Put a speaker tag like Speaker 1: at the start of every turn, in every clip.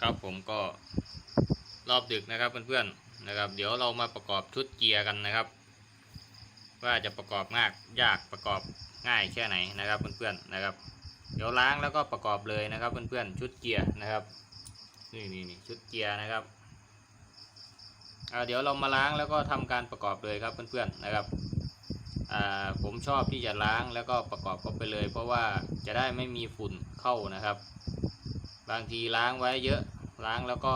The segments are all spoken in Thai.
Speaker 1: ครับผมก็รอบดึกนะครับเพื่อนๆนะครับ เดี๋ยวเรามาประกอบชุดเกียร์กันนะครับ ว่าจะประกอบง่ายยากประกอบง่ายแค่ไหนนะครับเพื่อนๆนะครับ เดี๋ยวล้างแล้วก็ประกอบเลยนะครับเพื่อนๆชุดเกียร์นะครับนี่นี่นี่ชุดเกียร์นะครับเดี๋ยวเรามาล้างแล้วก็ทำการประกอบเลยครับเพื่อนๆนะครับผมชอบที่จะล้างแล้วก็ประกอบเข้าไปเลย เพราะว่าจะได้ไม่มีฝุ่นเข้านะครับ บางทีล้างไว้เยอะล้างแล้วก็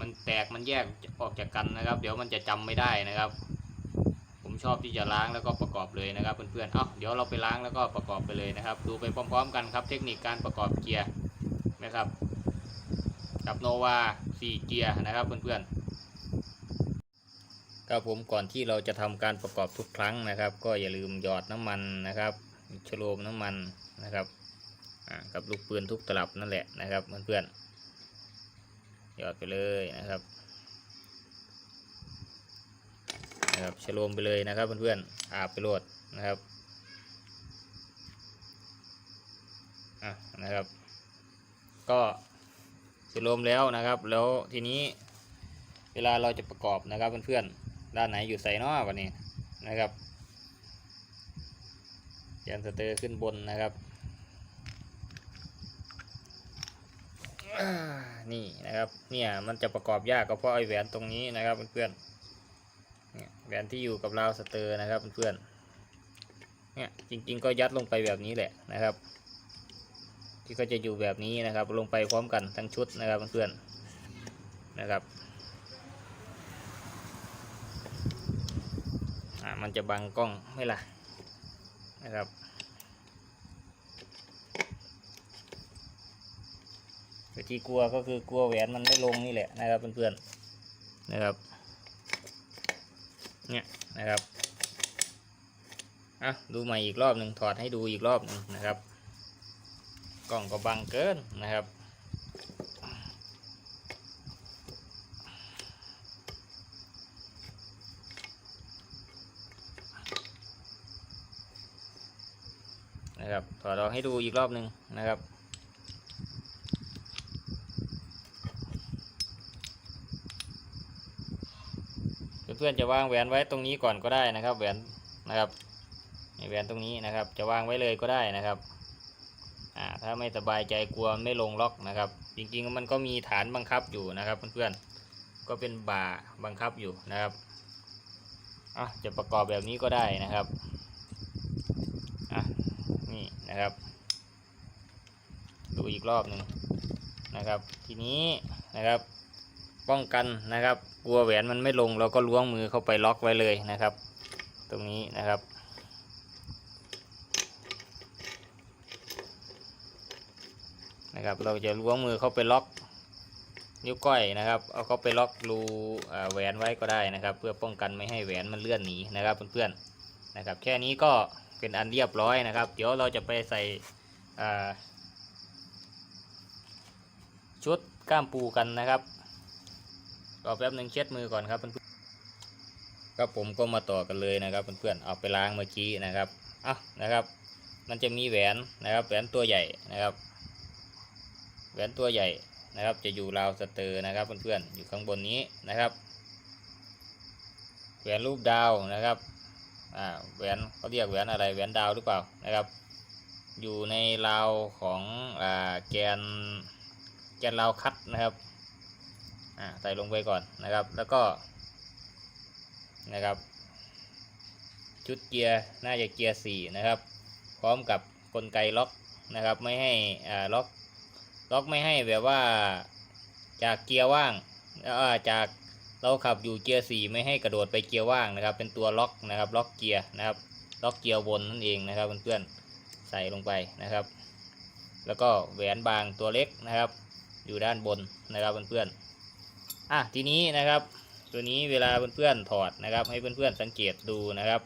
Speaker 1: มันแตกมันแยกออกจากกันนะครับ เดี๋ยวมันจะจำไม่ได้นะครับ ผมชอบที่จะล้างแล้วก็ประกอบเลยนะครับ เพื่อนๆเอ้าเดี๋ยวเราไปล้างแล้วก็ประกอบไปเลยนะครับ ดูไปพร้อม ๆ กันครับเทคนิคการประกอบเกียร์นะครับกับโนวา4เกียร์นะครับเพื่อนๆครับผมก่อนที่เราจะทำการประกอบทุกครั้งนะครับ ก็อย่าลืมหยอดน้ำมันนะครับชโลมน้ำมันนะครับ กับลูกปืนทุกตลับนั่นแหละนะครับเพื่อนๆหยอดไปเลยนะครับนะครับชโลมไปเลยนะครับเพื่อนๆอาบไปโหลดนะครับอะนะครับ ก็ชโลมแล้วนะครับ แล้วทีนี้เวลาเราจะประกอบนะครับเพื่อนๆด้านไหนอยู่ใส่นอวันนี้นะครับยันสเตอร์ขึ้นบนนะครับอ่า นี่นะครับ เนี่ยมันจะประกอบยากก็เพราะไอแหวนตรงนี้นะครับเพื่อนๆแหวนที่อยู่กับราวสเตอร์นะครับเพื่อนๆเนี่ยจริง ๆ ก็ยัดลงไปแบบนี้แหละนะครับ ที่ก็จะอยู่แบบนี้นะครับ ลงไปพร้อมกันทั้งชุดนะครับเพื่อนๆนะครับอ่ามันจะบังกล้องไม่ล่ะนะครับ วิธีกลัวก็คือกลัวแหวนมันไม่ลงนี่แหละนะครับเพื่อนๆนะครับเนี่ยนะครับอะดูใหม่อีกรอบหนึ่งถอดให้ดูอีกรอบหนึ่งนะครับ กล้องก็บังเกินนะครับนะครับถอดออกให้ดูอีกรอบหนึ่งนะครับ เพื่อนๆจะวางแหวนไว้ตรงนี้ก่อนก็ได้นะครับ แหวนนะครับนี่แหวนตรงนี้นะครับ จะวางไว้เลยก็ได้นะครับอ่าถ้าไม่สบายใจกลัวไม่ลงล็อกนะครับ จริงๆมันก็มีฐานบังคับอยู่นะครับเพื่อนๆก็เป็นบ่าบังคับอยู่นะครับอะจะประกอบแบบนี้ก็ได้นะครับอะนี่นะครับ ดูอีกรอบหนึ่งนะครับ ทีนี้นะครับ ป้องกันนะครับ กลัวแหวนมันไม่ลงเราก็ล้วงมือเข้าไปล็อกไว้เลยนะครับ ตรงนี้นะครับ นะครับเราจะล้วงมือเข้าไปล็อกนิ้วก้อยนะครับ เอาเข้าไปล็อกรูแหวนไว้ก็ได้นะครับ เพื่อป้องกันไม่ให้แหวนมันเลื่อนหนีนะครับเพื่อนๆนะครับ แค่นี้ก็เป็นอันเรียบร้อยนะครับ เดี๋ยวเราจะไปใส่ชุดก้ามปูกันนะครับ รอแป๊บหนึ่งเช็ดมือก่อนครับเพื่อนๆครับผมก็มาต่อกันเลยนะครับเพื่อนๆเอาไปล้างเมื่อกี้นะครับอะนะครับ มันจะมีแหวนนะครับแหวนตัวใหญ่นะครับ แหวนตัวใหญ่นะครับ จะอยู่ราวสเตอร์นะครับเพื่อนๆอยู่ข้างบนนี้นะครับ แหวนรูปดาวนะครับอ่าแหวนเขาเรียกแหวนอะไรแหวนดาวหรือเปล่านะครับ อยู่ในราวของอ่าแกนแกนราวคัดนะครับ อ่าใส่ลงไปก่อนนะครับ แล้วก็นะครับ ชุดเกียร์น่าจะเกียร์สี่นะครับ พร้อมกับกลไกล็อกนะครับไม่ให้อ่าล็อกล็อกไม่ให้แบบว่าจากเกียร์ว่างอ่อจากเราขับอยู่เกียร์สี่ไม่ให้กระโดดไปเกียร์ว่างนะครับ เป็นตัวล็อกนะครับ ล็อกเกียร์นะครับ ล็อกเกียร์วนนั่นเองนะครับเพื่อนๆใส่ลงไปนะครับ แล้วก็แหวนบางตัวเล็กนะครับ อยู่ด้านบนนะครับเพื่อนๆ อะทีนี้นะครับ ตัวนี้เวลาเพื่อนๆถอดนะครับ ให้เพื่อนๆสังเกตดูนะครับ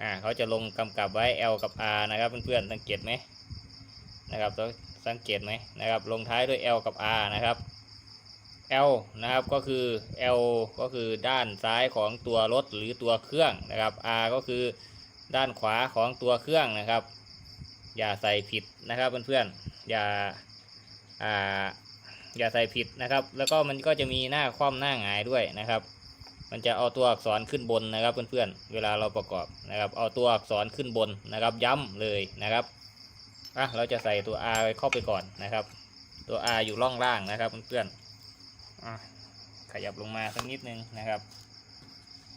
Speaker 1: อ่าเขาจะลงกำกับไว้ L กับ R นะครับเพื่อนๆสังเกตไหมนะครับต้องสังเกตไหมนะครับ ลงท้ายด้วย L กับ R นะครับ L นะครับก็คือ L ก็คือด้านซ้ายของตัวรถหรือตัวเครื่องนะครับ R ก็คือด้านขวาของตัวเครื่องนะครับ อย่าใส่ผิดนะครับเพื่อนๆอย่าอ่า อย่าใส่ผิดนะครับ แล้วก็มันก็จะมีหน้าคว่ำหน้าหงายด้วยนะครับ มันจะเอาตัวอักษรขึ้นบนนะครับเพื่อนๆเวลาเราประกอบนะครับ เอาตัวอักษรขึ้นบนนะครับ ย้ำเลยนะครับอะเราจะใส่ตัว R เข้าไปก่อนนะครับ ตัว R อยู่ล่องล่างนะครับเพื่อนๆอะขยับลงมาสักนิดนึงนะครับ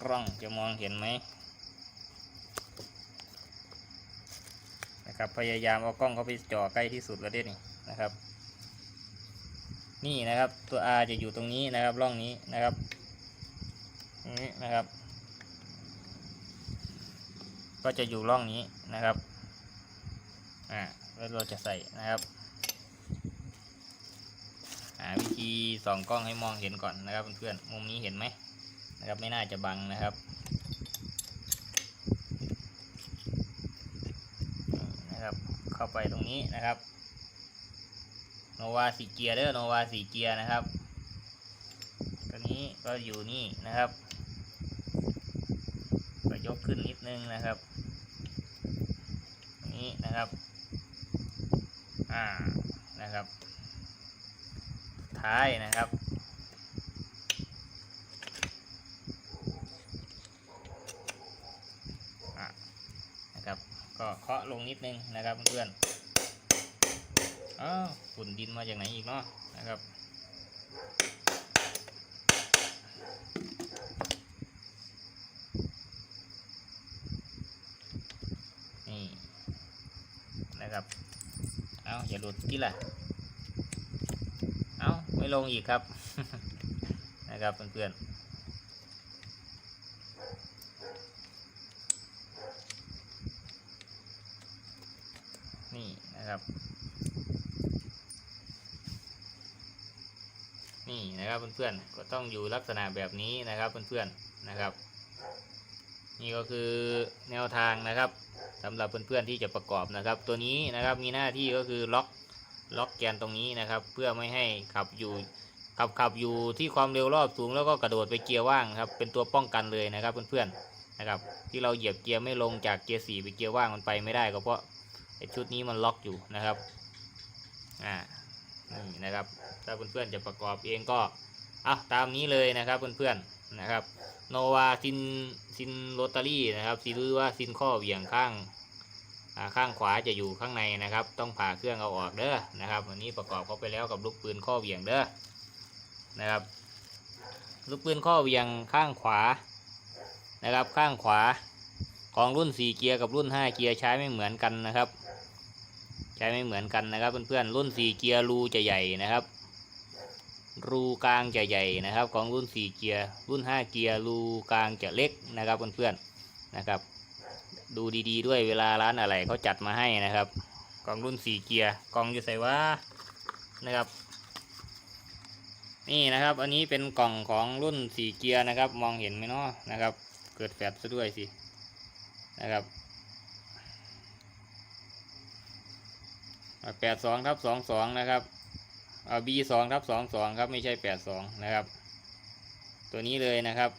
Speaker 1: กล้องจะมองเห็นไหมนะครับพยายามเอากล้องเข้าไปจ่อใกล้ที่สุดแล้วเด้นี่นะครับ นี่นะครับตัว R จะอยู่ตรงนี้นะครับร่องนี้นะครับนี้นะครับ ก็จะอยู่ร่องนี้นะครับอ่าแล้วเราจะใส่นะครับหาวิธีส่องกล้องให้มองเห็นก่อนนะครับเพื่อนๆมุมนี้เห็นไหมนะครับไม่น่าจะบังนะครับนี่นะครับ เข้าไปตรงนี้นะครับ โนวาสีเกียร์เด้อโนวาสีเกียร์นะครับตัวนี้ก็อยู่นี่นะครับก็ยกขึ้นนิดนึงนะครับตรงนี้นะครับอ่านะครับท้ายนะครับนะครับ ก็เคาะลงนิดนึงนะครับเพื่อน อ้าวฝุ่นดินมาจากไหนอีกเนาะนะครับนี่นะครับเอาอย่าหลุดที่ละเอาไม่ลงอีกครับ นะครับเพื่อนๆนี่นะครับ นี่นะครับเพื่อนๆก็ต้องอยู่ลักษณะแบบนี้นะครับเพื่อนๆนะครับ นี่ก็คือแนวทางนะครับสำหรับเพื่อนๆที่จะประกอบนะครับ ตัวนี้นะครับมีหน้าที่ก็คือล็อกล็อกแกนตรงนี้นะครับ เพื่อไม่ให้ขับอยู่ขับขับอยู่ที่ความเร็วรอบสูงแล้วก็กระโดดไปเกียร์ว่างครับ เป็นตัวป้องกันเลยนะครับเพื่อนๆนะครับ ที่เราเหยียบเกียร์ไม่ลงจากเกียร์สี่ไปเกียร์ว่างมันไปไม่ได้ก็เพราะชุดนี้มันล็อกอยู่นะครับอ่า นะครับ ถ้าเพื่อนๆจะประกอบเองก็อะตามนี้เลยนะครับเพื่อนๆนะครับโนวาซินซินโรตารี่นะครับหรือว่าซินข้อเหวี่ยงข้างข้างขวาจะอยู่ข้างในนะครับ ต้องผ่าเครื่องเอาออกเด้อนะครับวันนี้ประกอบเข้าไปแล้วกับลูกปืนข้อเหวี่ยงเด้อนะครับ ลูกปืนข้อเหวี่ยงข้างขวานะครับข้างขวาของรุ่น 4 เกียร์กับรุ่น 5 เกียร์ใช้ไม่เหมือนกันนะครับ ช้ไม่เหมือนกันนะครับเพื่อนๆรุ่น4เกียร์รูจะใหญ่นะครับ รูกลางจะใหญ่นะครับ ของรุ่น4เกียร์รุ่น5เกียร์รูกลางจะเล็กนะครับเพื่อนๆนะครับ ดูดีๆด้วยเวลาร้านอะไรเขาจัดมาให้นะครับกล่องรุ่น4เกียร์กล่องอยู่ใส่ว่านะครับ นี่นะครับอันนี้เป็นกล่องของรุ่น4เกียร์นะครับ มองเห็นไหมเนาะนะครับ เกิดแฟลชซะด้วยสินะครับ แปดสองทับสองสองนะครับเอา B สองทับสองสองครับไม่ใช่แปดสองนะครับ ตัวนี้เลยนะครับ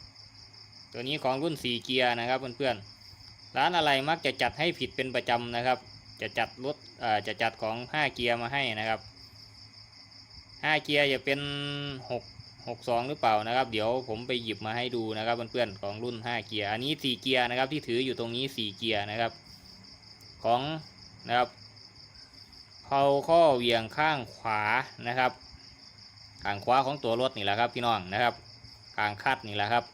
Speaker 1: ตัวนี้ของรุ่นสี่เกียร์นะครับเพื่อนๆร้านอะไรมักจะจัดให้ผิดเป็นประจำนะครับ จะจัดรถอ่าจะจัดของห้าเกียร์มาให้นะครับห้าเกียร์จะเป็นหกหกสองหรือเปล่านะครับ เดี๋ยวผมไปหยิบมาให้ดูนะครับเพื่อนๆของรุ่นห้าเกียร์อันนี้สี่เกียร์นะครับที่ถืออยู่ตรงนี้สี่เกียร์นะครับ ของนะครับ เผาข้อเหวี่ยงข้างขวานะครับข้างขวาของตัวรถนี่แหละครับพี่น้องนะครับข้างคัดนี่แหละครับ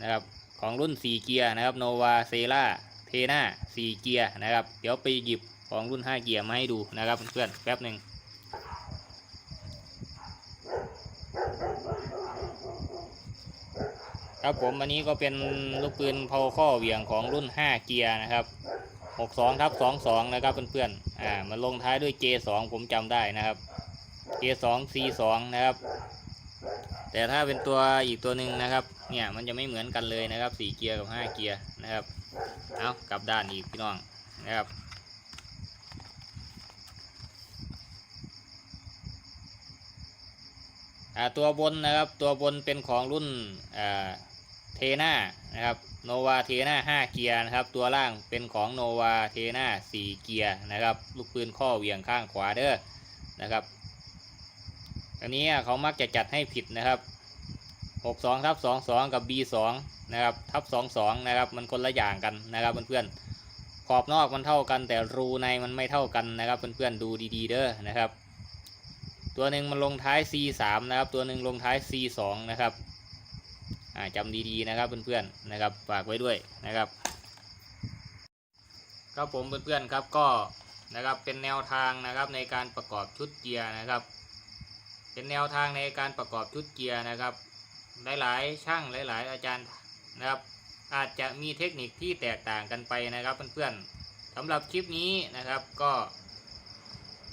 Speaker 1: นะครับ ของรุ่น 4 เกียร์นะครับโนวาเซล่าเทน่า4เกียร์นะครับ เดี๋ยวไปหยิบของรุ่น 5 เกียร์มาให้ดูนะครับเพื่อนๆแป๊บหนึ่งครับผมอันนี้ก็เป็นลูกปืนเผาข้อเหวี่ยงของรุ่น 5 เกียร์นะครับ หกสองทับสองสองนะครับเพื่อนๆ อ่า มันลงท้ายด้วย J สองผมจำได้นะครับ J สอง C สองนะครับ แต่ถ้าเป็นตัวอีกตัวหนึ่งนะครับ เนี่ยมันจะไม่เหมือนกันเลยนะครับสี่เกียร์กับห้าเกียร์นะครับ เอากลับด้านอีกพี่น้องนะครับตัวบนนะครับตัวบนเป็นของรุ่นอ่า เทน่านะครับโนวาเทน่า5เกียร์นะครับ ตัวล่างเป็นของโนวาเทน่า4เกียร์นะครับ ลูกปืนข้อเหวี่ยงข้างขวาเด้อนะครับ อันนี้เขามักจะจัดให้ผิดนะครับหกสองทับสองสองกับ B สองนะครับทับสองสองนะครับมันคนละอย่างกันนะครับเพื่อนๆขอบนอกมันเท่ากัน แต่รูในมันไม่เท่ากันนะครับเพื่อนๆดูดีๆเด้อนะครับ ตัวหนึ่งมันลงท้าย C สามนะครับ ตัวหนึ่งลงท้าย C สองนะครับ จำดีๆนะครับเพื่อนๆนะครับฝากไว้ด้วยนะครับครับผมเพื่อนๆครับก็นะครับเป็นแนวทางนะครับในการประกอบชุดเกียร์นะครับ เป็นแนวทางในการประกอบชุดเกียร์นะครับ หลายๆช่างหลาย ๆ อาจารย์นะครับ อาจจะมีเทคนิคที่แตกต่างกันไปนะครับเพื่อนๆสำหรับคลิปนี้นะครับก็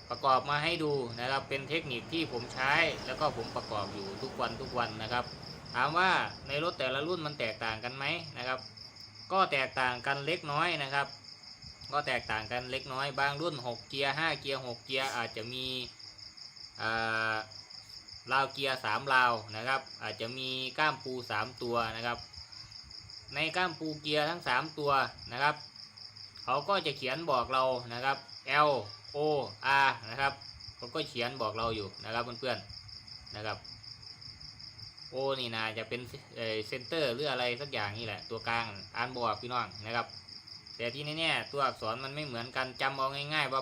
Speaker 1: ประกอบมาให้ดูนะครับเป็นเทคนิคที่ผมใช้แล้วก็ผมประกอบอยู่ทุกวันทุกวันนะครับ ถามว่าในรถแต่ละรุ่นมันแตกต่างกันไหมนะครับ ก็แตกต่างกันเล็กน้อยนะครับ ก็แตกต่างกันเล็กน้อยบางรุ่น 6 เกียร์ 5 เกียร์ 6 เกียร์อาจจะมีอ่าราวเกียร์3ราวนะครับ อาจจะมีก้ามปู 3 ตัวนะครับ ในก้ามปูเกียร์ทั้ง 3 ตัวนะครับเขาก็จะเขียนบอกเรานะครับ L O R นะครับเขาก็เขียนบอกเราอยู่นะครับเพื่อนๆนะครับ O นี่นาจะเป็นเอ่อเซนเตอร์หรืออะไรสักอย่างนี่แหละ ตัวกลางอ่านบอกพี่น้องนะครับ แต่ที่แน่ๆตัวอักษรมันไม่เหมือนกันจำเอาง่าย ๆ ว่า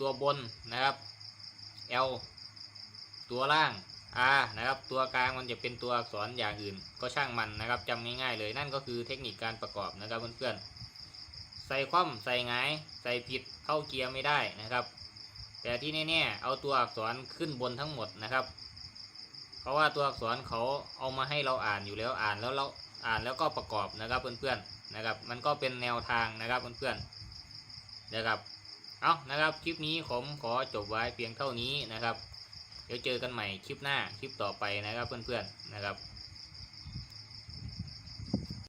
Speaker 1: ตัวบนนะครับ L ตัวล่าง R นะครับ ตัวกลางมันจะเป็นตัวอักษรอย่างอื่น ก็ช่างมันนะครับจำง่ายๆเลยนั่นก็คือเทคนิคการประกอบนะครับเพื่อนๆใส่คว่ำใส่หงาย ใส่ผิดเข้าเกียร์ไม่ได้นะครับ แต่ที่แน่ๆเอาตัวอักษรขึ้นบนทั้งหมดนะครับ เพราะว่าตัวอักษรเขาเอามาให้เราอ่านอยู่แล้วอ่านแล้วเราอ่านแล้วก็ประกอบนะครับเพื่อนๆนะครับ มันก็เป็นแนวทางนะครับเพื่อนๆนะครับเอานะครับคลิปนี้ผมขอจบไว้เพียงเท่านี้นะครับ เดี๋ยวเจอกันใหม่คลิปหน้าคลิปต่อไปนะครับเพื่อนๆนะครับ